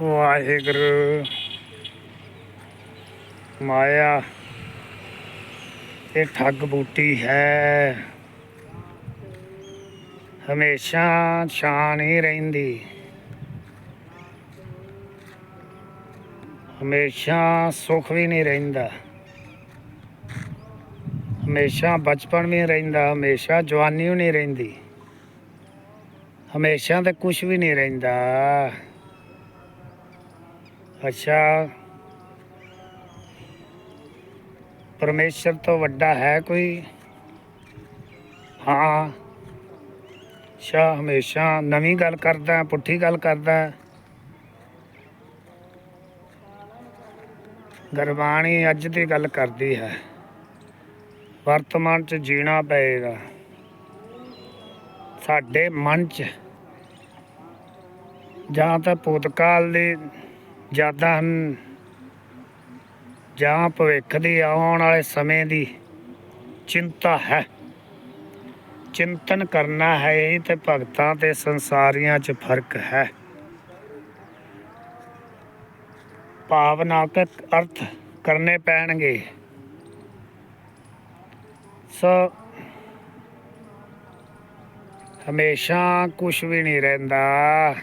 ਵਾਹਿਗੁਰੂ। ਮਾਇਆ, ਇਹ ਠੱਗ ਬੂਟੀ ਹੈ। ਹਮੇਸ਼ਾ ਛਾਂ ਨਹੀਂ ਰਹਿੰਦੀ। ਹਮੇਸ਼ਾ ਸੁੱਖ ਵੀ ਨਹੀਂ ਰਹਿੰਦਾ। ਹਮੇਸ਼ਾ ਬਚਪਨ ਵੀ ਰਹਿੰਦਾ, ਹਮੇਸ਼ਾ ਜਵਾਨੀ ਵੀ ਨਹੀਂ ਰਹਿੰਦੀ। ਹਮੇਸ਼ਾ ਤਾਂ ਕੁਝ ਵੀ ਨਹੀਂ ਰਹਿੰਦਾ। ਅੱਛਾ। ਪਰਮੇਸ਼ਰ ਤੋਂ ਵੱਡਾ ਹੈ ਕੋਈ? ਹਾਂ। ਅੱਛਾ, ਹਮੇਸ਼ਾ ਨਵੀਂ ਗੱਲ ਕਰਦਾ, ਪੁੱਠੀ ਗੱਲ ਕਰਦਾ। ਗੁਰਬਾਣੀ ਅੱਜ ਦੀ ਗੱਲ ਕਰਦੀ ਹੈ। ਵਰਤਮਾਨ ਚ ਜੀਣਾ ਪਏਗਾ। ਸਾਡੇ ਮਨ ਚ ਜਾਂ ਤਾਂ ਭੂਤਕਾਲ ਦੀ ਯਾਦਾਂ ਹਨ। ਜਾਂ ਭਵਿੱਖ ਦੀ ਆਉਣ ਵਾਲੇ ਸਮੇਂ ਦੀ ਚਿੰਤਾ ਹੈ। ਚਿੰਤਨ ਕਰਨਾ ਹੈ ਇਹ ਤੇ ਭਗਤਾਂ ਤੇ ਸੰਸਾਰੀਆਂ 'ਚ ਫ਼ਰਕ ਹੈ। ਭਾਵਨਾਤਮਕ ਅਰਥ ਕਰਨੇ ਪੈਣਗੇ। ਸੋ ਹਮੇਸ਼ਾ ਕੁਝ ਵੀ ਨਹੀਂ ਰਹਿੰਦਾ।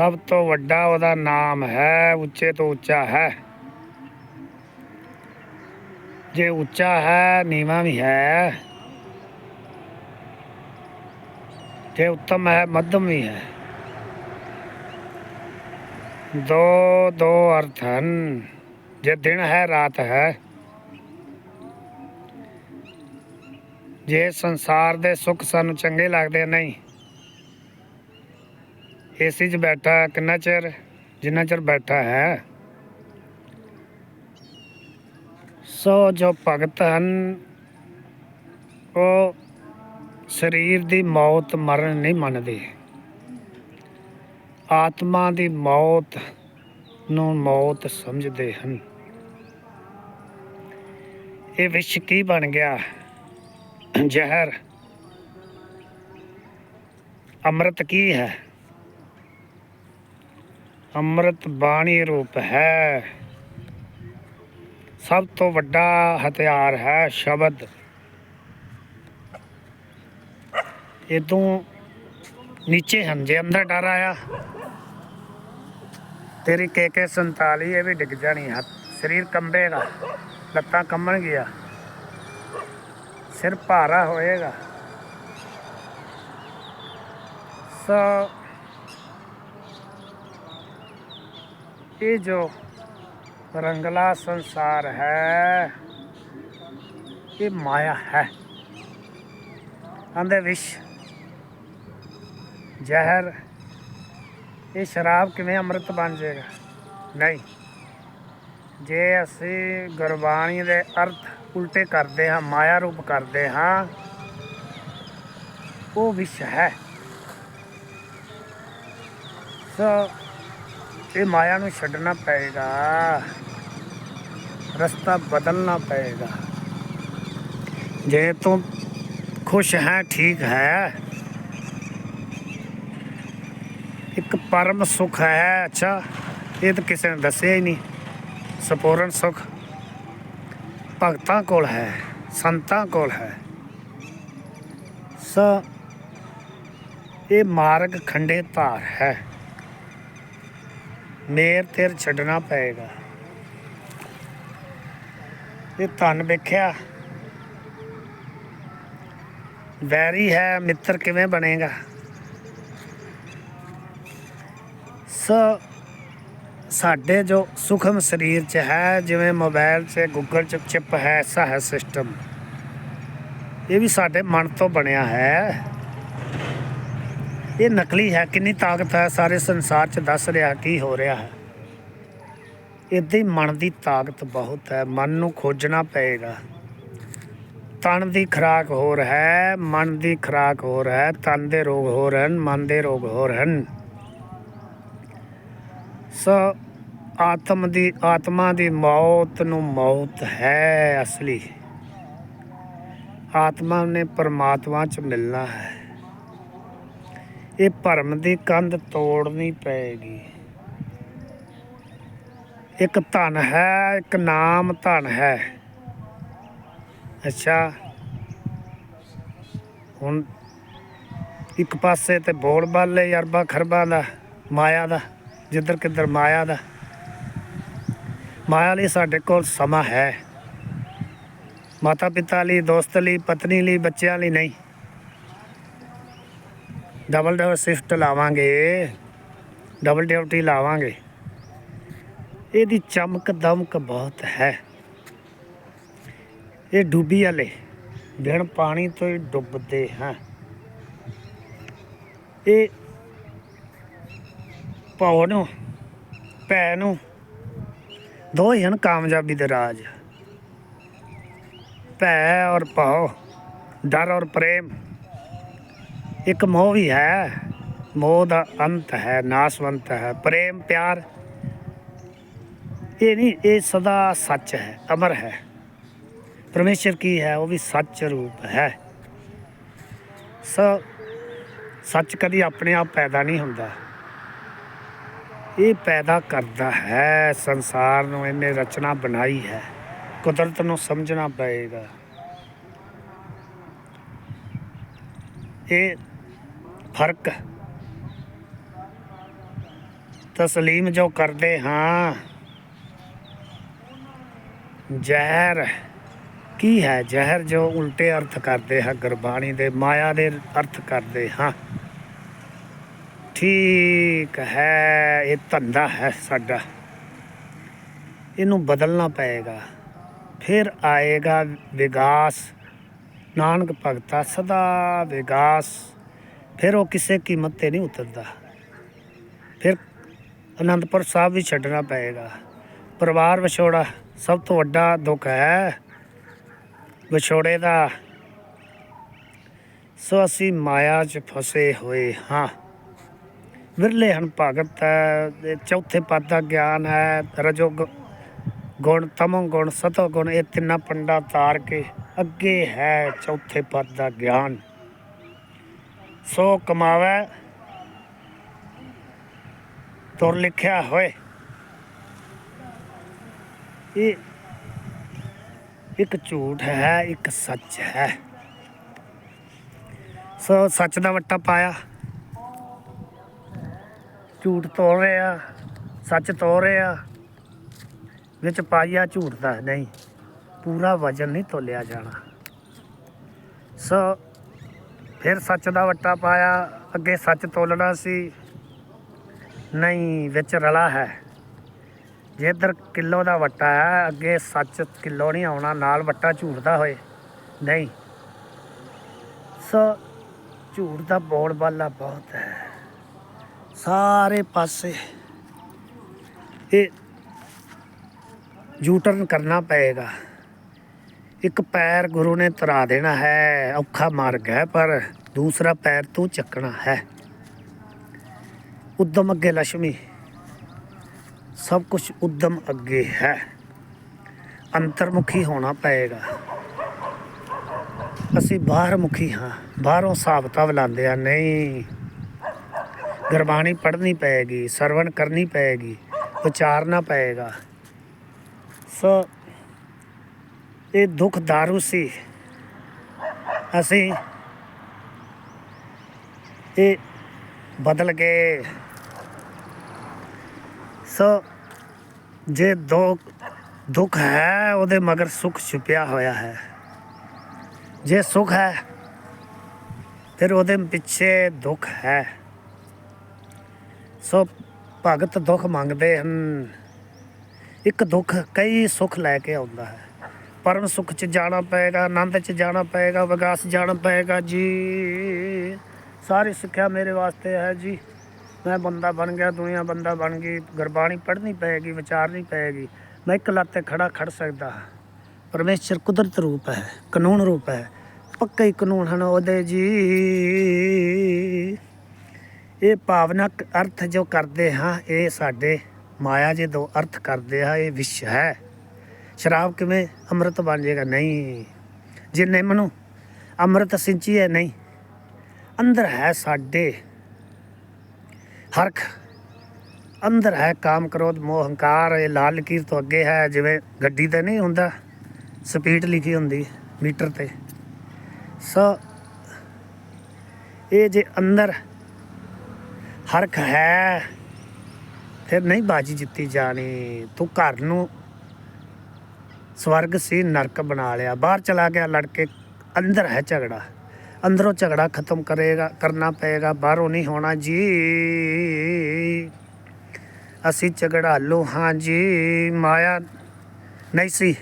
ਸਭ ਤੋਂ ਵੱਡਾ ਉਹਦਾ ਨਾਮ ਹੈ, ਉੱਚੇ ਤੋਂ ਉੱਚਾ ਹੈ। ਜੇ ਉੱਚਾ ਹੈ, ਨੀਵਾਂ ਵੀ ਹੈ। ਜੇ ਉੱਤਮ ਹੈ, ਮੱਧਮ ਵੀ ਹੈ। ਦੋ ਦੋ ਅਰਥ ਹਨ। ਜੇ ਦਿਨ ਹੈ, ਰਾਤ ਹੈ। ਜੇ ਸੰਸਾਰ ਦੇ ਸੁੱਖ ਸਾਨੂੰ ਚੰਗੇ ਲੱਗਦੇ ਨਹੀਂ। ਏਸੀ 'ਚ ਬੈਠਾ ਕਿੰਨਾ ਚਿਰ, ਜਿੰਨਾ ਚਿਰ ਬੈਠਾ ਹੈ? ਸੋ ਜੋ ਭਗਤ ਹਨ, ਉਹ ਸਰੀਰ ਦੀ ਮੌਤ ਮਰਨ ਨਹੀਂ ਮੰਨਦੇ। ਆਤਮਾ ਦੀ ਮੌਤ ਨੂੰ ਮੌਤ ਸਮਝਦੇ ਹਨ। ਇਹ ਵਿਸ਼ ਕੀ ਬਣ ਗਿਆ? ਜ਼ਹਿਰ। ਅੰਮ੍ਰਿਤ ਕੀ ਹੈ? ਅੰਮ੍ਰਿਤ ਬਾਣੀ ਰੂਪ ਹੈ। ਸਭ ਤੋਂ ਵੱਡਾ ਹਥਿਆਰ ਹੈ ਸ਼ਬਦ। ਇਦੋਂ ਨੀਚੇ ਹਨ ਜੇ ਅੰਦਰ ਡਰ ਆਇਆ। ਤੇਰੀ ਕੇ ਕੇ 47 ਇਹ ਵੀ ਡਿੱਗ ਜਾਣੀ ਹੱਥ। ਸਰੀਰ ਕੰਬੇਗਾ ਲੱਤਾਂ ਕੰਬਣ ਗਿਆ। ਸਿਰ ਭਾਰਾ ਹੋਏਗਾ। ਸੋ ਇਹ ਜੋ ਰੰਗਲਾ ਸੰਸਾਰ ਹੈ, ਇਹ ਮਾਇਆ ਹੈ। ਅੰਦੇ ਵਿਸ਼, ਜ਼ਹਿਰ, ਇਹ ਸ਼ਰਾਬ ਕਿਵੇਂ ਅੰਮ੍ਰਿਤ ਬਣ ਜਾਏਗਾ? ਨਹੀਂ। ਜੇ ਅਸੀਂ ਗੁਰਬਾਣੀ ਦੇ ਅਰਥ ਉਲਟੇ ਕਰਦੇ ਹਾਂ, ਮਾਇਆ ਰੂਪ ਕਰਦੇ ਹਾਂ, ਉਹ ਵਿਸ਼ ਹੈ। ਸੋ ਇਹ ਮਾਇਆ ਨੂੰ ਛੱਡਣਾ ਪਏਗਾ। ਰਸਤਾ ਬਦਲਣਾ ਪਏਗਾ। ਜੇ ਤੂੰ ਖੁਸ਼ ਹੈ, ਠੀਕ ਹੈ। ਇੱਕ ਪਰਮ ਸੁਖ ਹੈ। ਅੱਛਾ, ਇਹ ਤਾਂ ਕਿਸੇ ਨੇ ਦੱਸਿਆ ਹੀ ਨਹੀਂ। ਸਪੂਰਨ ਸੁਖ ਭਗਤਾਂ ਕੋਲ ਹੈ, ਸੰਤਾਂ ਕੋਲ ਹੈ। ਸੋ ਇਹ ਮਾਰਗ ਖੰਡੇ ਧਾਰ ਹੈ। ਮੇਰ ਤੇਰ ਛੱਡਣਾ ਪਏਗਾ। ਇਹ ਧਨ ਵੇਖਿਆ। ਵੈਰੀ ਹੈ, ਮਿੱਤਰ ਕਿਵੇਂ ਬਣੇਗਾ? ਸੋ, ਸਾਡੇ ਜੋ ਸੁਖਮ ਸਰੀਰ ਚ ਹੈ, ਜਿਵੇਂ ਮੋਬਾਈਲ 'ਚ ਗੂਗਲ 'ਚ ਚਿਪ ਹੈ ਐਸਾ ਹੈ ਸਿਸਟਮ ਇਹ ਵੀ ਸਾਡੇ ਮਨ ਤੋਂ ਬਣਿਆ ਹੈ। ਇਹ ਨਕਲੀ ਹੈ, ਕਿੰਨੀ ਤਾਕਤ ਹੈ, ਸਾਰੇ ਸੰਸਾਰ 'ਚ ਦੱਸ ਰਿਹਾ ਕੀ ਹੋ ਰਿਹਾ ਹੈ। ਇੱਦਾਂ ਹੀ ਮਨ ਦੀ ਤਾਕਤ ਬਹੁਤ ਹੈ, ਮਨ ਨੂੰ ਖੋਜਣਾ ਪਏਗਾ। ਤਨ ਦੀ ਖਰਾਕ ਹੋਰ ਹੈ, ਮਨ ਦੀ ਖਰਾਕ ਹੋਰ ਹੈ, ਤਨ ਦੇ ਰੋਗ ਹੋਰ ਹਨ, ਮਨ ਦੇ ਰੋਗ ਹੋਰ ਹਨ। ਸੋ ਆਤਮ ਦੀ, ਆਤਮਾ ਦੀ ਮੌਤ ਨੂੰ ਮੌਤ ਹੈ ਅਸਲੀ। ਆਤਮਾ ਨੇ ਪਰਮਾਤਮਾ ਚ ਮਿਲਣਾ ਹੈ। ਇਹ ਭਰਮ ਦੀ ਕੰਧ ਤੋੜਨੀ ਪਏਗੀ। ਇੱਕ ਧਨ ਹੈ, ਇੱਕ ਨਾਮ ਧਨ ਹੈ। ਅੱਛਾ। ਹੁਣ ਇੱਕ ਪਾਸੇ ਤੇ ਬੋਲ ਬਾਲੇ ਅਰਬਾਂ ਖਰਬਾਂ ਦਾ, ਮਾਇਆ ਦਾ, ਜਿੱਧਰ ਕਿੱਧਰ ਮਾਇਆ ਦਾ। ਮਾਇਆ ਲਈ ਸਾਡੇ ਕੋਲ ਸਮਾਂ ਹੈ। ਮਾਤਾ ਪਿਤਾ ਲਈ, ਦੋਸਤ ਲਈ, ਪਤਨੀ ਲਈ, ਬੱਚਿਆਂ ਲਈ ਨਹੀਂ। ਡਬਲ ਡਬਲ ਸ਼ਿਫਟ ਲਾਵਾਂਗੇ। ਡਬਲ ਡਿਊਟੀ ਲਾਵਾਂਗੇ। ਇਹਦੀ ਚਮਕ ਦਮਕ ਬਹੁਤ ਹੈ। ਇਹ ਡੁੱਬੀ ਵਾਲੇ ਬਿਨ ਪਾਣੀ ਤੋਂ ਹੀ ਡੁੱਬਦੇ ਹਾਂ। ਇਹ ਪਾਉ ਨੂੰ ਭੈ ਨੂੰ ਦੋ ਹੀ ਹਨ ਕਾਮਯਾਬੀ ਦੇ ਰਾਜ। ਭੈ ਔਰ ਪਾਉ ਡਰ ਔਰ ਪ੍ਰੇਮ। ਇੱਕ ਮੋਹ ਵੀ ਹੈ। ਮੋਹ ਦਾ ਅੰਤ ਹੈ, ਨਾਸਵੰਤ ਹੈ, ਪ੍ਰੇਮ, ਪਿਆਰ। ਇਹ ਨਹੀਂ, ਇਹ ਸਦਾ ਸੱਚ ਹੈ, ਅਮਰ ਹੈ। ਪਰਮੇਸ਼ਰ ਕੀ ਹੈ, ਉਹ ਵੀ ਸੱਚ ਰੂਪ ਹੈ। ਸੋ, ਸੱਚ ਕਦੀ ਆਪਣੇ ਆਪ ਪੈਦਾ ਨਹੀਂ ਹੁੰਦਾ। ਇਹ ਪੈਦਾ ਕਰਦਾ ਹੈ, ਸੰਸਾਰ ਨੂੰ ਇਹਨੇ ਰਚਨਾ ਬਣਾਈ ਹੈ। ਕੁਦਰਤ ਨੂੰ ਸਮਝਣਾ ਪਏਗਾ। ਇਹ ਫ਼ਰਕ। ਤਸਲੀਮ ਜੋ ਕਰਦੇ ਹਾਂ। ਜ਼ਹਿਰ, ਕੀ ਹੈ ਜ਼ਹਿਰ ਜੋ ਉਲਟੇ ਅਰਥ ਕਰਦੇ ਹਾਂ, ਗੁਰਬਾਣੀ ਦੇ ਮਾਇਆ ਦੇ ਅਰਥ ਕਰਦੇ ਹਾਂ। ਠੀਕ ਹੈ, ਇਹ ਧੰਦਾ ਹੈ ਸਾਡਾ। ਇਹਨੂੰ ਬਦਲਣਾ ਪਏਗਾ, ਫਿਰ ਆਏਗਾ ਵਿਗਾਸ। ਨਾਨਕ ਭਗਤਾ ਸਦਾ ਵਿਗਾਸ। ਫਿਰ ਉਹ ਕਿਸੇ ਕੀਮਤ ਤੇ ਨਹੀਂ ਉਤਰਦਾ। ਫਿਰ ਅਨੰਦਪੁਰ ਸਾਹਿਬ ਵੀ ਛੱਡਣਾ ਪਏਗਾ। ਪਰਿਵਾਰ ਵਿਛੋੜਾ ਸਭ ਤੋਂ ਵੱਡਾ ਦੁੱਖ ਹੈ। ਵਿਛੋੜੇ ਦਾ ਸੋ ਅਸੀਂ ਮਾਇਆ 'ਚ ਫਸੇ ਹੋਏ ਹਾਂ। ਵਿਰਲੇ ਹਨ ਭਗਤ ਹੈ ਚੌਥੇ ਪਦ ਦਾ ਗਿਆਨ ਹੈ। ਰਜੋ ਗੁਣ, ਤਮੋ ਗੁਣ, ਸਤੋ ਗੁਣ, ਇਹ ਤਿੰਨਾਂ ਪੰਡਾ ਤਾਰ ਕੇ ਅੱਗੇ ਹੈ ਚੌਥੇ ਪਦ ਦਾ ਗਿਆਨ। ਸੋ ਕਮਾਵੇ, ਤੁਰ ਲਿਖਿਆ ਹੋਏ। ਇਹ ਇੱਕ ਝੂਠ ਹੈ, ਇੱਕ ਸੱਚ ਹੈ। ਸੋ ਸੱਚ ਦਾ ਵੱਟਾ ਪਾਇਆ। ਝੂਠ ਤੋੜ ਰਿਹਾ ਸੱਚ ਤੋੜ ਰਿਹਾ ਵਿੱਚ ਪਾਇਆ ਝੂਠ ਦਾ ਨਹੀਂ, ਪੂਰਾ ਵਜਨ ਨਹੀਂ ਤੋਲਿਆ ਜਾਣਾ। ਸੋ ਫਿਰ ਸੱਚ ਦਾ ਵੱਟਾ ਪਾਇਆ, ਅੱਗੇ ਸੱਚ ਤੋਲਣਾ ਸੀ। ਨਹੀਂ, ਵਿੱਚ ਰਲਾ ਹੈ। ਜੇ ਇੱਧਰ ਕਿਲੋ ਦਾ ਵੱਟਾ ਹੈ, ਅੱਗੇ ਸੱਚ ਕਿਲੋ ਨਹੀਂ ਆਉਣਾ, ਨਾਲ ਵੱਟਾ ਝੂਠਦਾ ਹੋਏ। ਨਹੀਂ। ਸੋ, ਝੂਠ ਦਾ ਬੋਲਬਾਲਾ ਬਹੁਤ ਹੈ। ਸਾਰੇ ਪਾਸੇ ਇਹ ਯੂਟਰਨ ਕਰਨਾ ਪਏਗਾ। ਇੱਕ ਪੈਰ ਗੁਰੂ ਨੇ ਤਰਾ ਦੇਣਾ ਹੈ, ਔਖਾ ਮਾਰਗ ਹੈ, ਪਰ ਦੂਸਰਾ ਪੈਰ ਤੂੰ ਚੱਕਣਾ ਹੈ। ਉਦਮ ਅੱਗੇ ਲక్ష్ਮੀ, ਸਭ ਕੁਝ ਉਦਮ ਅੱਗੇ ਹੈ। ਅੰਤਰਮੁਖੀ ਹੋਣਾ ਪਏਗਾ। ਅਸੀਂ ਬਾਹਰ ਮੁਖੀ ਹਾਂ, ਬਾਹਰੋਂ ਹਿਸਾਬ ਕਿਤਾਬ ਲਾਉਂਦੇ ਆ ਨਹੀਂ। ਗੁਰਬਾਣੀ ਪੜ੍ਹਨੀ ਪਏਗੀ, ਸਰਵਣ ਕਰਨੀ ਪਏਗੀ, ਵਿਚਾਰਨਾ ਪਏਗਾ। ਸੋ ਇਹ ਦੁੱਖ ਦਾਰੂ ਸੀ। ਅਸੀਂ ਇਹ ਬਦਲ ਗਏ। ਸੋ ਜੇ ਦੋ ਦੁੱਖ ਹੈ, ਉਹਦੇ ਮਗਰ ਸੁੱਖ ਛੁਪਿਆ ਹੋਇਆ ਹੈ। ਜੇ ਸੁੱਖ ਹੈ, ਫਿਰ ਉਹਦੇ ਪਿੱਛੇ ਦੁੱਖ ਹੈ। ਸੋ ਭਗਤ ਦੁੱਖ ਮੰਗਦੇ ਹਨ। ਇੱਕ ਦੁੱਖ ਕਈ ਸੁੱਖ ਲੈ ਕੇ ਆਉਂਦਾ ਹੈ। ਪਰਮ ਸੁੱਖ ਚ ਜਾਣਾ ਪਏਗਾ, ਆਨੰਦ ਚ ਜਾਣਾ ਪਏਗਾ, ਵਿਗਾਸ ਜਾਣਾ ਪਏਗਾ ਜੀ। ਸਾਰੀ ਸਿੱਖਿਆ ਮੇਰੇ ਵਾਸਤੇ ਹੈ ਜੀ। ਮੈਂ ਬੰਦਾ ਬਣ ਗਿਆ, ਦੁਨੀਆ ਬੰਦਾ ਬਣ ਗਈ, ਗੁਰਬਾਣੀ ਪੜ੍ਹਨੀ ਪਏਗੀ, ਵਿਚਾਰਨੀ ਪਏਗੀ। ਮੈਂ ਇੱਕ ਲੱਤ ਤੇ ਖੜਾ ਖੜ ਸਕਦਾ ਹਾਂ। ਪਰਮੇਸ਼ਰ ਕੁਦਰਤ ਰੂਪ ਹੈ, ਕਾਨੂੰਨ ਰੂਪ ਹੈ। ਪੱਕੇ ਹੀ ਕਾਨੂੰਨ ਹਨ ਉਹਦੇ ਜੀ। ਇਹ ਭਾਵਨਾਕ ਅਰਥ ਜੋ ਕਰਦੇ ਹਾਂ, ਇਹ ਸਾਡੇ ਮਾਇਆ ਜੇ ਦੋ ਅਰਥ ਕਰਦੇ ਆ, ਇਹ ਵਿਸ਼ ਹੈ। ਸ਼ਰਾਬ ਕਿਵੇਂ ਅੰਮ੍ਰਿਤ ਬਣ ਜਾਏਗਾ? ਨਹੀਂ। ਜੇ ਨਿੰਮ ਨੂੰ ਅੰਮ੍ਰਿਤ ਸਿੰਚੀ ਹੈ? ਨਹੀਂ। ਅੰਦਰ ਹੈ ਸਾਡੇ। ਹਰਖ, ਅੰਦਰ ਹੈ ਕਾਮ ਕ੍ਰੋਧ, ਮੋਹ ਹੰਕਾਰ। ਇਹ ਲਾਲ ਲਕੀਰ ਤੋਂ ਅੱਗੇ ਹੈ, ਜਿਵੇਂ ਗੱਡੀ ਤੇ ਨਹੀਂ ਹੁੰਦਾ। ਸਪੀਡ ਲਿਖੀ ਹੁੰਦੀ, ਮੀਟਰ ਤੇ। ਸੋ, ਇਹ ਜੇ ਅੰਦਰ ਹਰਖ ਹੈ, ਫਿਰ ਨਹੀਂ ਬਾਜੀ ਜਿੱਤੀ ਜਾਣੀ। ਤੂੰ ਘਰ ਨੂੰ ਸਵਰਗ ਸੀ, ਨਰਕ ਬਣਾ ਲਿਆ। ਬਾਹਰ ਚਲਾ ਗਿਆ, ਲੜਕੇ ਅੰਦਰ ਹੈ ਝਗੜਾ। ਅੰਦਰੋਂ ਝਗੜਾ ਖਤਮ ਕਰੇਗਾ, ਕਰਨਾ ਪਏਗਾ, ਬਾਹਰੋਂ ਨਹੀਂ ਹੋਣਾ ਜੀ। ਅਸੀਂ ਝਗੜਾਲੂ ਹਾਂ ਜੀ, ਮਾਇਆ ਨਹੀਂ ਸੀ,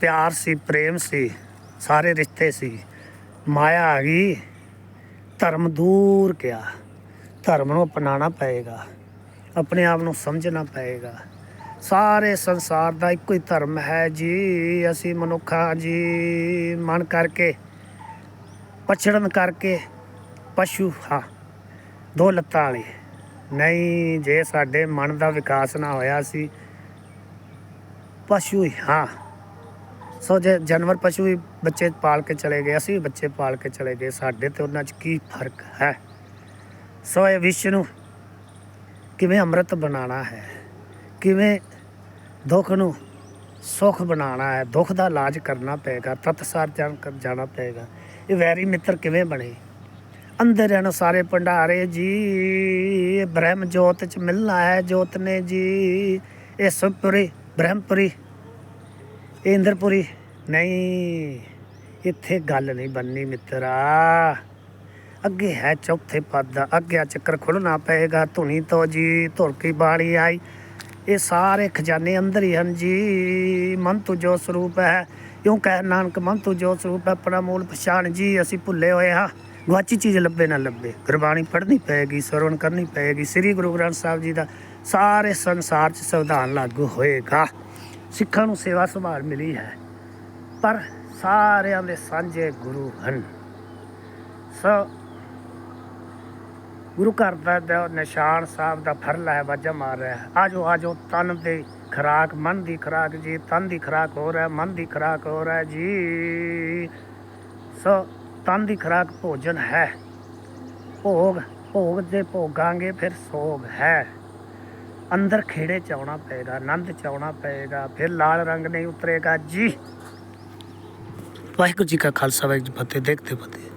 ਪਿਆਰ ਸੀ, ਪ੍ਰੇਮ ਸੀ, ਸਾਰੇ ਰਿਸ਼ਤੇ ਸੀ। ਮਾਇਆ ਆ ਗਈ, ਧਰਮ ਦੂਰ ਗਿਆ। ਧਰਮ ਨੂੰ ਅਪਣਾਉਣਾ ਪਏਗਾ, ਆਪਣੇ ਆਪ ਨੂੰ ਸਮਝਣਾ ਪਏਗਾ। ਸਾਰੇ ਸੰਸਾਰ ਦਾ ਇੱਕੋ ਹੀ ਧਰਮ ਹੈ ਜੀ। ਅਸੀਂ ਮਨੁੱਖਾਂ ਜੀ, ਮਨ ਕਰਕੇ, ਪਛੜਨ ਕਰਕੇ ਪਸ਼ੂ ਹਾਂ, ਦੋ ਲੱਤਾਂ ਵਾਲੇ। ਨਹੀਂ, ਜੇ ਸਾਡੇ ਮਨ ਦਾ ਵਿਕਾਸ ਨਾ ਹੋਇਆ ਸੀ, ਪਸ਼ੂ ਹੀ ਹਾਂ। ਸੋ ਜੇ ਜਾਨਵਰ ਪਸ਼ੂ ਹੀ ਬੱਚੇ ਪਾਲ ਕੇ ਚਲੇ ਗਏ, ਅਸੀਂ ਵੀ ਬੱਚੇ ਪਾਲ ਕੇ ਚਲੇ ਗਏ। ਸਾਡੇ ਤੇ ਉਹਨਾਂ 'ਚ ਕੀ ਫ਼ਰਕ ਹੈ? ਸੋ ਇਹ ਵਿਸ਼ ਨੂੰ ਕਿਵੇਂ ਅੰਮ੍ਰਿਤ ਬਣਾਉਣਾ ਹੈ? ਕਿਵੇਂ ਦੁੱਖ ਨੂੰ ਸੁੱਖ ਬਣਾਉਣਾ ਹੈ, ਦੁੱਖ ਦਾ ਇਲਾਜ ਕਰਨਾ ਪਏਗਾ, ਤਤਸਾਰ ਜਾਣ ਕਰ ਜਾਣਾ ਪਏਗਾ। ਇਹ ਵੈਰੀ ਮਿੱਤਰ ਕਿਵੇਂ ਬਣੇ? ਅੰਦਰ ਰਹਿਣ ਸਾਰੇ ਭੰਡਾਰੇ ਜੀ, ਬ੍ਰਹਮ ਜੋਤ ਚ ਮਿਲਣਾ ਹੈ ਜੋਤ ਨੇ ਜੀ। ਇਹ ਸੁਪੁਰੀ, ਬ੍ਰਹਮਪੁਰੀ, ਇਹ ਇੰਦਰਪੁਰੀ ਨਹੀਂ, ਇੱਥੇ ਗੱਲ ਨਹੀਂ ਬੰਨੀ ਮਿੱਤਰਾ। ਅੱਗੇ ਹੈ ਚੌਥੇ ਪਦ ਦਾ, ਅੱਗੇ ਚੱਕਰ ਖੁੱਲਣਾ ਪਏਗਾ। ਧੁਨੀ ਤੋਂ ਜੀ ਧੁਰਕੀ ਬਾਣੀ ਆਈ ਇਹ ਸਾਰੇ ਖਜ਼ਾਨੇ ਅੰਦਰ ਹੀ ਹਨ ਜੀ। ਮਨ ਤੂੰ ਜੋ ਸਰੂਪ ਹੈ ਕਿਉਂ ਕਹਿ ਨਾਨਕ, ਮਨ ਤੂੰ ਜੋ ਸਰੂਪ ਹੈ, ਆਪਣਾ ਮੂਲ ਪਛਾਣ ਜੀ, ਅਸੀਂ ਭੁੱਲੇ ਹੋਏ ਹਾਂ। ਗਵਾਚੀ ਚੀਜ਼ ਲੱਭੇ ਨਾ ਲੱਭੇ। ਗੁਰਬਾਣੀ ਪੜ੍ਹਨੀ ਪਏਗੀ, ਸਰਵਣ ਕਰਨੀ ਪਏਗੀ। ਸ੍ਰੀ ਗੁਰੂ ਗ੍ਰੰਥ ਸਾਹਿਬ ਜੀ ਦਾ ਸਾਰੇ ਸੰਸਾਰ 'ਚ ਸੰਵਿਧਾਨ ਲਾਗੂ ਹੋਏਗਾ। ਸਿੱਖਾਂ ਨੂੰ ਸੇਵਾ ਸੰਭਾਲ ਮਿਲੀ ਹੈ, ਪਰ ਸਾਰਿਆਂ ਦੇ ਸਾਂਝੇ ਗੁਰੂ ਹਨ। ਸੋ ਗੁਰੂ ਘਰ ਦਾ ਜੋ ਨਿਸ਼ਾਨ ਸਾਹਿਬ ਦਾ ਫਰਲਾ ਹੈ, ਵਾਜਾ ਮਾਰ ਰਿਹਾ ਹੈ। ਆਜੋ ਆਜੋ, ਤਨ ਦੇ ਖਰਾਕ, ਮਨ ਦੀ ਖਰਾਕ ਜੀ, ਤਨ ਦੀ ਖਰਾਕ ਹੋ ਰਿਹਾ, ਮਨ ਦੀ ਖਰਾਕ ਹੋ ਰਿਹਾ ਜੀ। ਸੋ, ਤਨ ਦੀ ਖਰਾਕ ਭੋਜਨ ਹੈ। ਭੋਗ ਭੋਗ ਦੇ ਭੋਗਾਂਗੇ, ਫਿਰ ਸੋਗ ਹੈ। ਅੰਦਰ ਖੇੜੇ ਚ ਆਉਣਾ ਪਏਗਾ, ਆਨੰਦ ਚ ਆਉਣਾ ਪਏਗਾ, ਫਿਰ ਲਾਲ ਰੰਗ ਨਹੀਂ ਉਤਰੇਗਾ ਜੀ। ਵਾਹਿਗੁਰੂ ਜੀ ਕਾ ਖਾਲਸਾ, ਵਾਹਿਗੁਰੂ ਜੀ ਫਤਿਹ, ਦੇਖਦੇ ਫਤਿਹ।